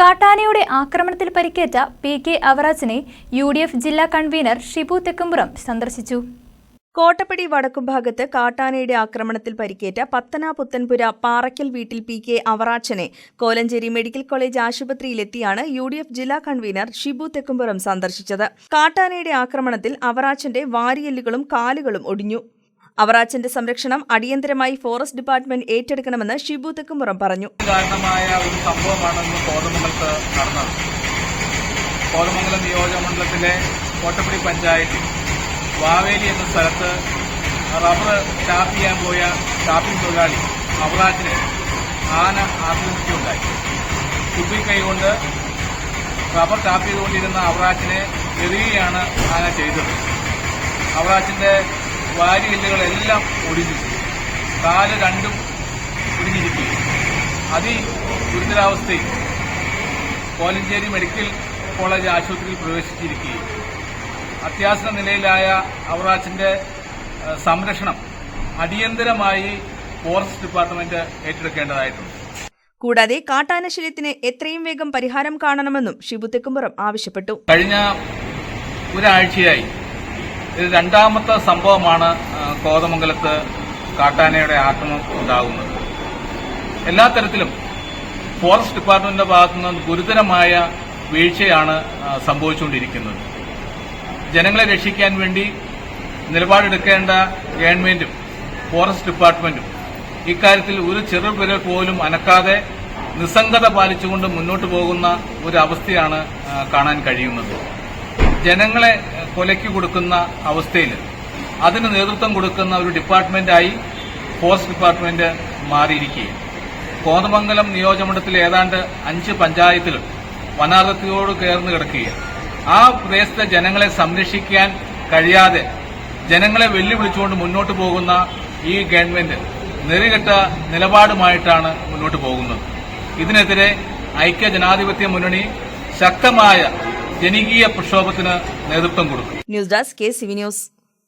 കാട്ടാനയുടെ ആക്രമണത്തിൽ പരിക്കേറ്റ പി കെ അവറാജിനെ യു ഡി എഫ് ജില്ലാ കൺവീനർ ഷിബു തെക്കുംപുറം സന്ദർശിച്ചു. കോട്ടപ്പടി വടക്കുംഭാഗത്ത് കാട്ടാനയുടെ ആക്രമണത്തിൽ പരിക്കേറ്റ പത്തന പുത്തൻപുര പാറയ്ക്കൽ വീട്ടിൽ പി കെ അവറാച്ചനെ കോലഞ്ചേരി മെഡിക്കൽ കോളേജ് ആശുപത്രിയിലെത്തിയാണ് യു ഡി എഫ് ജില്ലാ കൺവീനർ ഷിബു തെക്കുംപുറം സന്ദർശിച്ചത്. കാട്ടാനയുടെ ആക്രമണത്തിൽ അവറാച്ചന്റെ വാരിയെല്ലുകളും കാലുകളും ഒടിഞ്ഞു. അവറാച്ചന്റെ സംരക്ഷണം അടിയന്തരമായി ഫോറസ്റ്റ് ഡിപ്പാർട്ട്മെന്റ് ഏറ്റെടുക്കണമെന്ന് ഷിബു തെക്കുംപുറം പറഞ്ഞു. കാരണമായ ഒരു സംഭവമാണെന്ന് കോതമംഗലത്ത് നടന്നത്. കോതമംഗലം നിയോജകമണ്ഡലത്തിലെ കോട്ടപ്പടി പഞ്ചായത്തിൽ വാവേലി എന്ന സ്ഥലത്ത് റബ്ബർ ടാപ്പ് ചെയ്യാൻ പോയ ടാപ്പിംഗ് തൊഴിലാളി അവറാച്ചിനെ ആന ആത്മഹത്യയുണ്ടായി കുപ്പി കൈകൊണ്ട് റബ്ബർ ടാപ്പ് ചെയ്തുകൊണ്ടിരുന്ന അവറാച്ചിനെ എതിരെയാണ് ആന ചെയ്തത്. അവറാച്ചിന്റെ വാരിയെല്ലുകളെല്ലാം ഒടിഞ്ഞു. കാൽ രണ്ടും ഒടിഞ്ഞിരിക്കും അതി ഗുരുതരാവസ്ഥയിൽ കോലഞ്ചേരി മെഡിക്കൽ കോളേജ് ആശുപത്രിയിൽ പ്രവേശിച്ചിരിക്കുകയും അത്യാസന നിലയിലായ അവറാച്ചിന്റെ സംരക്ഷണം അടിയന്തരമായി ഫോറസ്റ്റ് ഡിപ്പാർട്ട്മെന്റ് ഏറ്റെടുക്കേണ്ടതായിട്ടുണ്ട്. കൂടാതെ കാട്ടാനശല്യത്തിന് എത്രയും വേഗം പരിഹാരം കാണണമെന്നും ഷിബു തെക്കുംപുറം ആവശ്യപ്പെട്ടു. കഴിഞ്ഞ ഒരാഴ്ചയായി ഇത് രണ്ടാമത്തെ സംഭവമാണ് കോതമംഗലത്ത് കാട്ടാനയുടെ ആക്രമണം ഉണ്ടാകുന്നത്. എല്ലാ തരത്തിലും ഫോറസ്റ്റ് ഡിപ്പാർട്ട്മെന്റിന്റെ ഭാഗത്തുനിന്ന് ഗുരുതരമായ വീഴ്ചയാണ് സംഭവിച്ചുകൊണ്ടിരിക്കുന്നത്. ജനങ്ങളെ രക്ഷിക്കാൻ വേണ്ടി നിലപാടെടുക്കേണ്ട ഗവൺമെന്റും ഫോറസ്റ്റ് ഡിപ്പാർട്ട്മെന്റും ഇക്കാര്യത്തിൽ ഒരു ചെറുപിരൽ പോലും അനക്കാതെ നിസ്സംഗത പാലിച്ചുകൊണ്ട് മുന്നോട്ട് പോകുന്ന ഒരു അവസ്ഥയാണ് കാണാൻ കഴിയുന്നത്. ജനങ്ങളെ കൊലയ്ക്ക് കൊടുക്കുന്ന അവസ്ഥയിൽ അതിന് നേതൃത്വം കൊടുക്കുന്ന ഒരു ഡിപ്പാർട്ട്മെന്റായി ഫോറസ്റ്റ് ഡിപ്പാർട്ട്മെന്റ് മാറിയിരിക്കുകയും കോതമംഗലം നിയോജകമണ്ഡലത്തിലെ ഏതാണ്ട് അഞ്ച് പഞ്ചായത്തുകൾ വനാതിർത്തിയോട് ചേർന്ന് കിടക്കുകയാണ്. ആ പ്രദേശത്തെ ജനങ്ങളെ സംരക്ഷിക്കാൻ കഴിയാതെ ജനങ്ങളെ വെല്ലുവിളിച്ചുകൊണ്ട് മുന്നോട്ട് പോകുന്ന ഈ ഗവൺമെന്റ് നെറികെട്ട നിലപാടുമായിട്ടാണ് മുന്നോട്ട് പോകുന്നത്. ഇതിനെതിരെ ഐക്യ ജനാധിപത്യ മുന്നണി ശക്തമായ ജനകീയ പ്രക്ഷോഭത്തിന് നേതൃത്വം കൊടുക്കും. News desk K CV news.